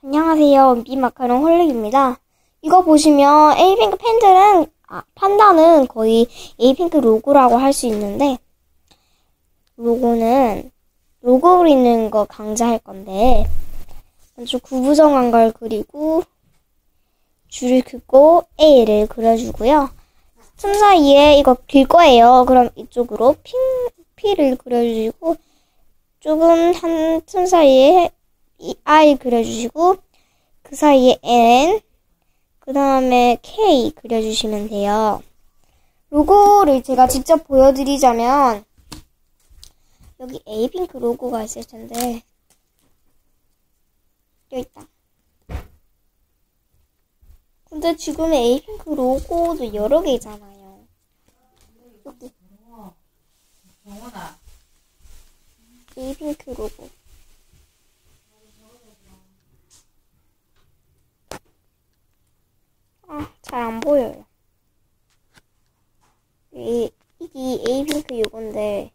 안녕하세요. 미마카롱 홀릭입니다. 이거 보시면 에이핑크 팬들은, 아, 판다는 거의 에이핑크 로고라고 할 수 있는데, 로고는 로고 그리는 거 강좌할 건데, 먼저 구부정한 걸 그리고, 줄을 긋고 A를 그려주고요. 틈 사이에 이거 길 거예요. 그럼 이쪽으로 핑, P를 그려주시고, 조금 한 틈 사이에 이 I 그려주시고, 그 사이에 N, 그 다음에 K 그려주시면 돼요. 로고를 제가 직접 보여드리자면, 여기 에이핑크 로고가 있을 텐데, 여기 있다. 근데 지금 에이핑크 로고도 여러 개 있잖아요. 여기 정원아, 에이핑크 로고. 아, 잘 안 보여요. 이, 이게 에이핑크 요건데,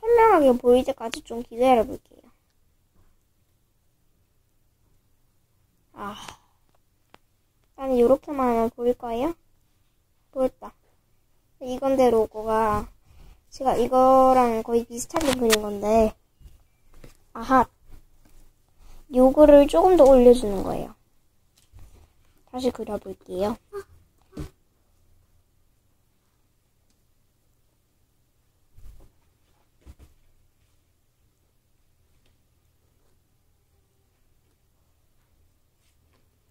선명하게 보일 때까지 좀 기다려 볼게요. 아, 나는 요렇게만 하면 보일 거예요? 보였다. 이건데 로고가, 제가 이거랑 거의 비슷하게 그린 건데, 아하, 요거를 조금 더 올려주는 거예요. 다시 그려볼게요.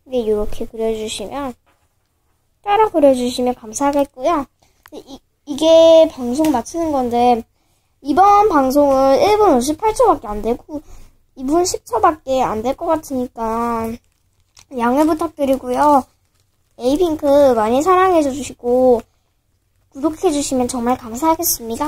네, 이렇게 그려주시면 따라 그려주시면 감사하겠고요. 이, 이게 방송 마치는 건데 이번 방송은 1분 58초밖에 안 되고 2분 10초밖에 안 될 것 같으니까 양해 부탁드리고요. 에이핑크 많이 사랑해 주시고 구독해 주시면 정말 감사하겠습니다.